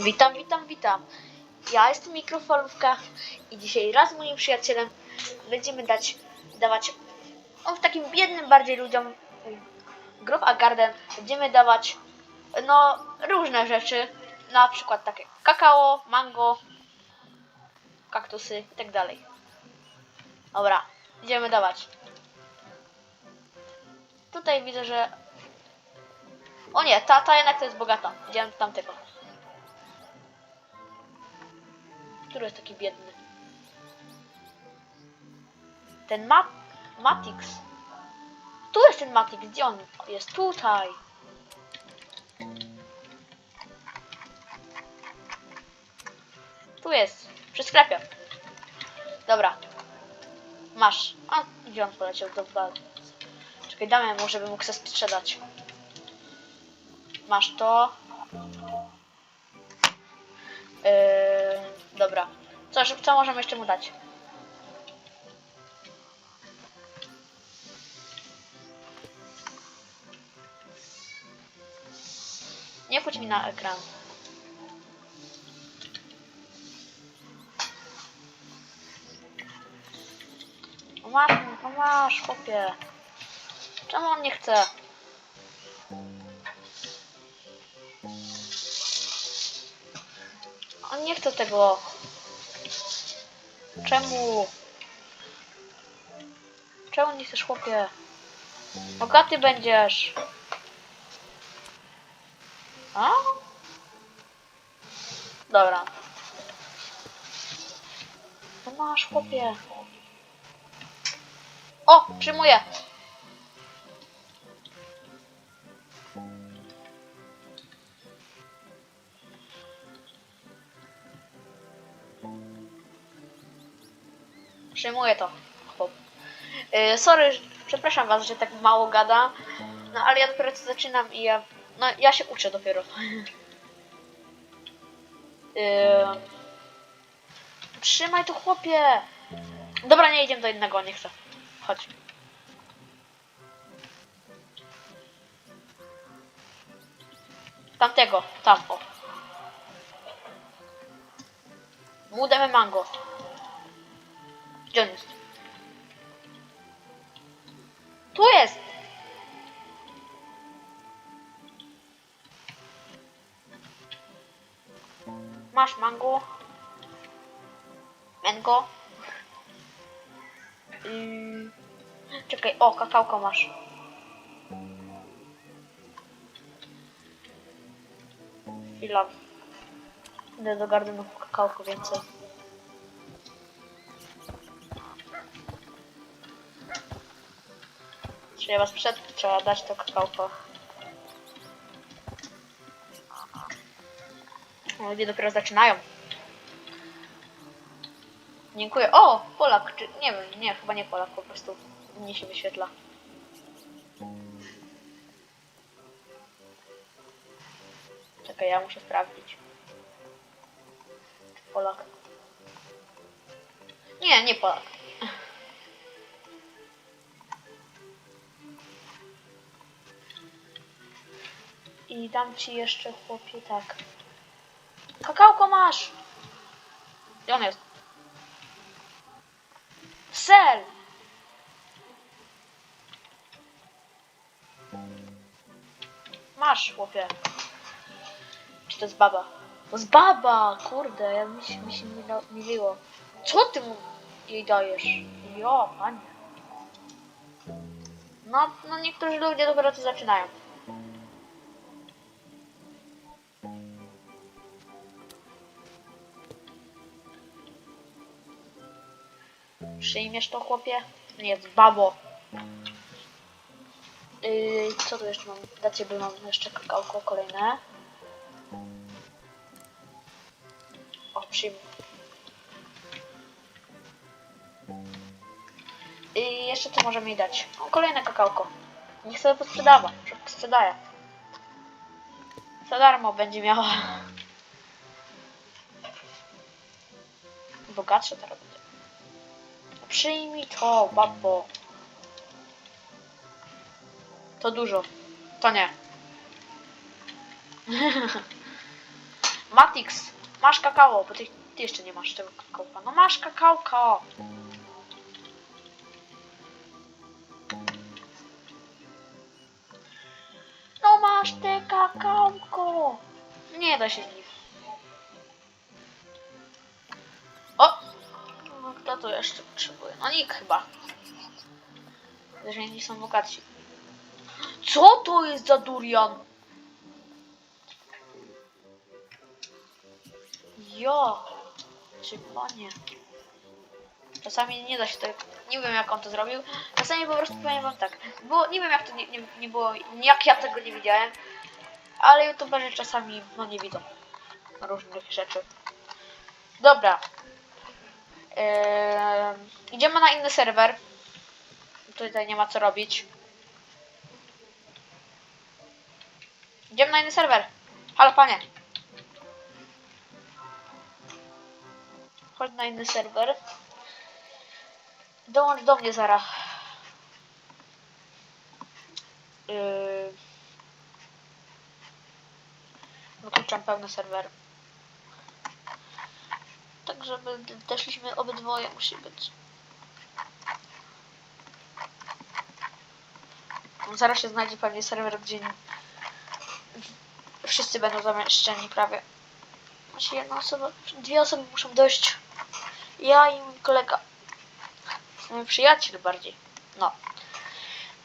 Witam, witam, witam. Ja jestem Mikrofalówka i dzisiaj raz z moim przyjacielem będziemy dać, dawać on takim biednym bardziej ludziom Grove a Garden będziemy dawać no różne rzeczy, na przykład takie kakao, mango, kaktusy i tak dalej. Dobra, idziemy dawać. Tutaj widzę, że o nie, ta, ta jednak to jest bogata. Do tamtego. Który jest taki biedny? Ten Ma Matix. Tu jest ten Matix. Gdzie on jest? Tutaj. Tu jest. Przy sklepie. Dobra. Masz. A, gdzie on poleciał? Dobra. Czekaj, damy mu, żeby mógł sobie sprzedać. Masz to. Co, co możemy jeszcze mu dać? Nie wchodź mi na ekran. O masz, o masz, chłopie. Czemu on nie chce? On nie chce tego. Czemu? Czemu nie chcesz, chłopie? Bogaty będziesz. A? Dobra. No masz, chłopie. O, przyjmuję. Przyjmuję to. Chłop. Yy, sorry, przepraszam was, że tak mało gada. No ale ja dopiero co zaczynam i ja. No ja się uczę dopiero. Yy, trzymaj to chłopie! Dobra, nie idziemy do innego, nie chcę. Chodź. Tamtego, tam o. Mu damy mango. Gdzie on jest? Tu jest! Masz mango. Mango. Yy. Czekaj, o, kakałko masz. Chwila. Idę do gardenu po kakałko więcej. Trzeba sprzed, trzeba dać to kakałko. O, Ludzie dopiero zaczynają. Dziękuję. O, Polak, czy nie wiem, nie, chyba nie Polak, po prostu mnie się wyświetla. Czekaj, ja muszę sprawdzić. Polak. Nie, nie Polak. I dam ci jeszcze chłopie tak. Kakałko masz! Gdzie on jest? Sel! Masz, chłopie. Czy to jest baba? To jest baba! Kurde, ja mi się, mi się myliło. Co ty mu jej dajesz? Jo, panie. No, no niektórzy ludzie dopiero to zaczynają. Przyjmiesz to, chłopie? Nie, babo. Yy, co tu jeszcze mam? Dla ciebie mam jeszcze kakałko kolejne. O, przyjmę. I jeszcze co możemy dać? O, kolejne kakałko. Niech sobie posprzedawa. Sprzedaje. Za darmo będzie miała. Bogatsze teraz będzie. Przyjmij to, babo. To dużo. To nie. Matix, masz kakao, bo ty, ty jeszcze nie masz tego kakałka. No masz kakałka. No masz te kakałko. Nie da się z nich. Tu jeszcze potrzebuje? No nikt chyba. Że nie są bogaci. Co to jest za durian? Jo! Czy? Czasami nie da się tak. Nie wiem jak on to zrobił. Czasami po prostu powiem wam tak. Bo nie wiem jak to nie, nie, nie było. Jak ja tego nie widziałem. Ale youtuberzy czasami no nie widzą różnych rzeczy. Dobra. Eee, idziemy na inny serwer. Tutaj nie ma co robić. Idziemy na inny serwer. Halo panie. Chodź na inny serwer. Dołącz do mnie zaraz. Yy... Wykluczam pełny serwer. Tak, żeby weszliśmy obydwoje, musi być. Zaraz się znajdzie pewnie serwer, gdzie wszyscy będą zamieszczeni prawie. Znaczy jedna osoba, dwie osoby muszą dojść. Ja i mój kolega. Mój przyjaciel bardziej. No.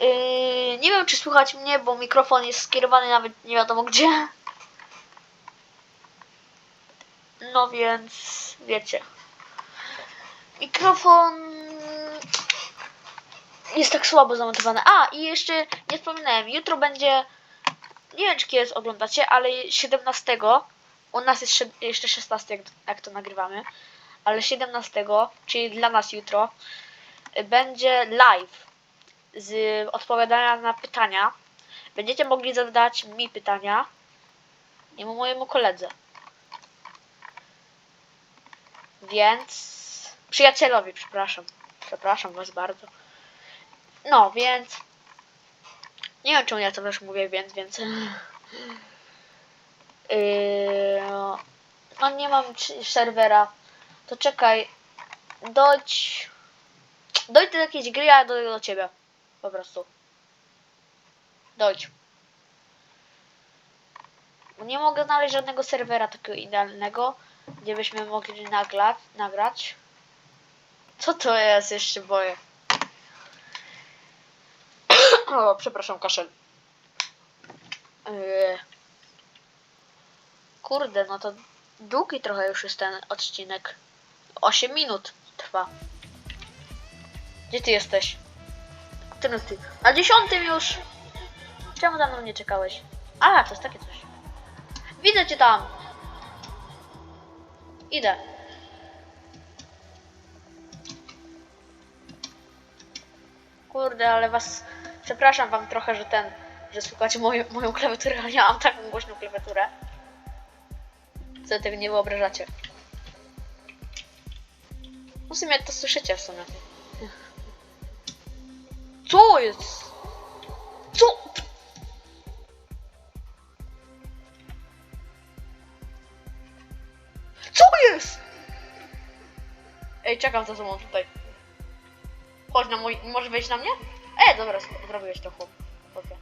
Yy, nie wiem czy słychać mnie, bo mikrofon jest skierowany nawet nie wiadomo gdzie. No więc wiecie. Mikrofon jest tak słabo zamontowany. A i jeszcze nie wspominałem, jutro będzie nie wiem czy kiedy oglądacie, ale 17 u nas jest jeszcze 16 jak, jak to nagrywamy, ale 17, czyli dla nas jutro będzie live z odpowiadania na pytania. Będziecie mogli zadać mi pytania i mojemu koledze. Więc przyjacielowi, przepraszam. Przepraszam was bardzo. No, więc nie wiem czemu ja to też mówię, więc, więc. Yy, no nie mam serwera. To czekaj. Dojdź. Dojdź do jakiejś gry, a dojdę do ciebie. Po prostu. Dojdź. Nie mogę znaleźć żadnego serwera takiego idealnego, gdzie byśmy mogli nagrać. nagrać. Co to jest? Jeszcze boję. o, przepraszam, kaszel. Yy. Kurde, no to długi trochę już jest ten odcinek. 8 minut trwa. Gdzie ty jesteś? Który ty? Na dziesiątym już! Czemu za mną nie czekałeś? A, to jest takie coś. Widzę cię tam! Idę. Kurde, ale was... Przepraszam wam trochę, że ten... Że słuchacie moją, moją klawiaturę, ale ja mam taką głośną klawiaturę. Co tego nie wyobrażacie. No w sumie to słyszycie w sumie. Co jest? Co? Ej, czekam za sobą tutaj. Chodź na mój... Może wejść na mnie? E, dobra, zrobiłeś to chłop. Chłopie.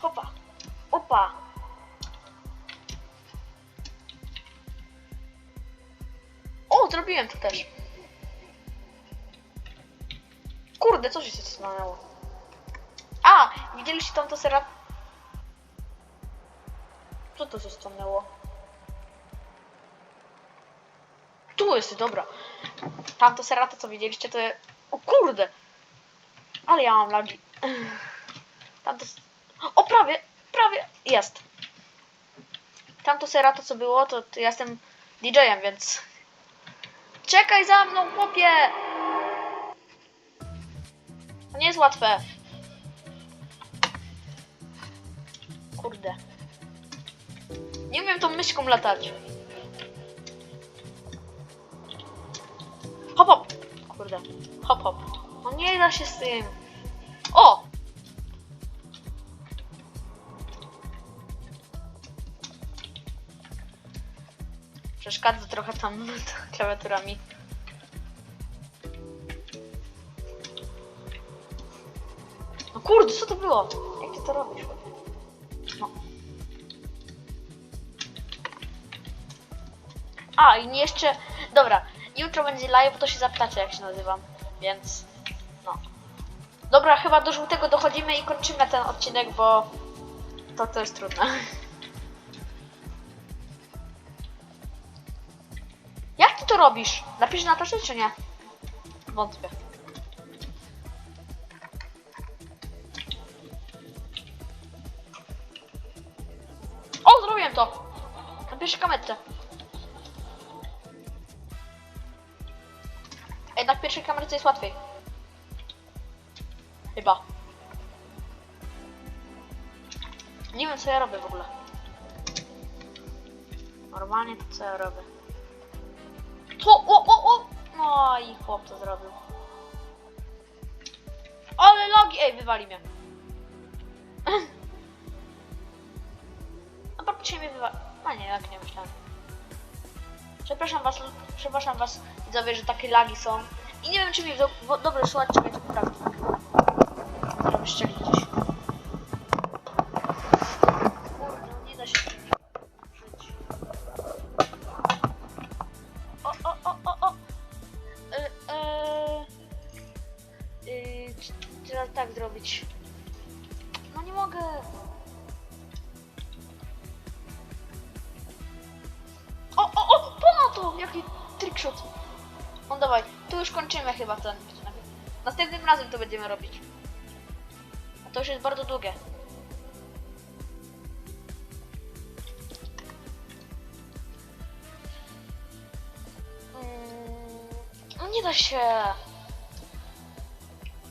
Hopa. Opa. O, zrobiłem to też. Kurde, co się stanęło? Widzieliście tam to sera... Co to się? Tu jest, dobra. Tamto serata, co widzieliście, to... O kurde! Ale ja mam lagi. Tamto... O, prawie, prawie, jest. Tamto serata, co było, to, to ja jestem DJ-em, więc... Czekaj za mną, chłopie! To nie jest łatwe. Nie umiem tą myszką latać. Hop, hop. Kurde. Hop, hop. No nie da się z tym. O! Przeszkadza trochę tam klawiaturami. No kurde, co to było? Jak ty to robisz? A, i jeszcze... Dobra, jutro będzie live, to się zapytacie, jak się nazywam. Więc... No. Dobra, chyba do żółtego dochodzimy i kończymy ten odcinek, bo... To to jest trudne. Jak ty to robisz? Napisz na to czy nie? Wątpię. O, zrobiłem to! Na pierwszej Ej, na pierwszej kamerce jest łatwiej. Chyba. Nie wiem co ja robię w ogóle. Normalnie to co ja robię. Co? O, o, o! No i chłop to zrobił. Ale logi! Ej, wywali mnie. No praktycznie mnie wywali. A nie, jak nie myślałem. Przepraszam was, przepraszam was widzowie, że takie lagi są. I nie wiem czy mnie do, dobrze słuchać, czekajcie, poprawkę. Zrobię szczelić gdzieś. Nie da się. O, o, o, o, o! E, e, y, c- trzeba tak zrobić. No nie mogę. To! Jaki trickshot! No dawaj, tu już kończymy chyba ten. Następnym razem to będziemy robić. A to już jest bardzo długie. Mm, No nie da się.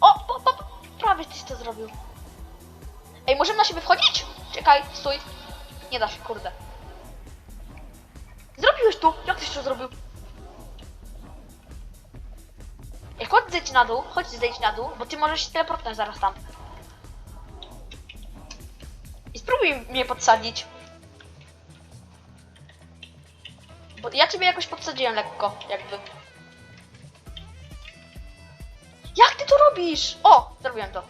O, o, o, prawie tyś to zrobił. Ej, możemy na siebie wchodzić? Czekaj, stój. Nie da się, kurde. Zrobiłeś to! Jak tyś to zrobił? Ej, chodź zejdź na dół, chodź zejdź na dół, bo ty możesz się teleportnąć zaraz tam. I spróbuj mnie podsadzić. Bo ja ciebie jakoś podsadziłem lekko, jakby. Jak ty to robisz? O, zrobiłem to.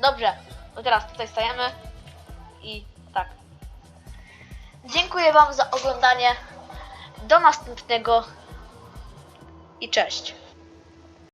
Dobrze, to teraz tutaj stajemy i tak. Dziękuję Wam za oglądanie. Do następnego i cześć.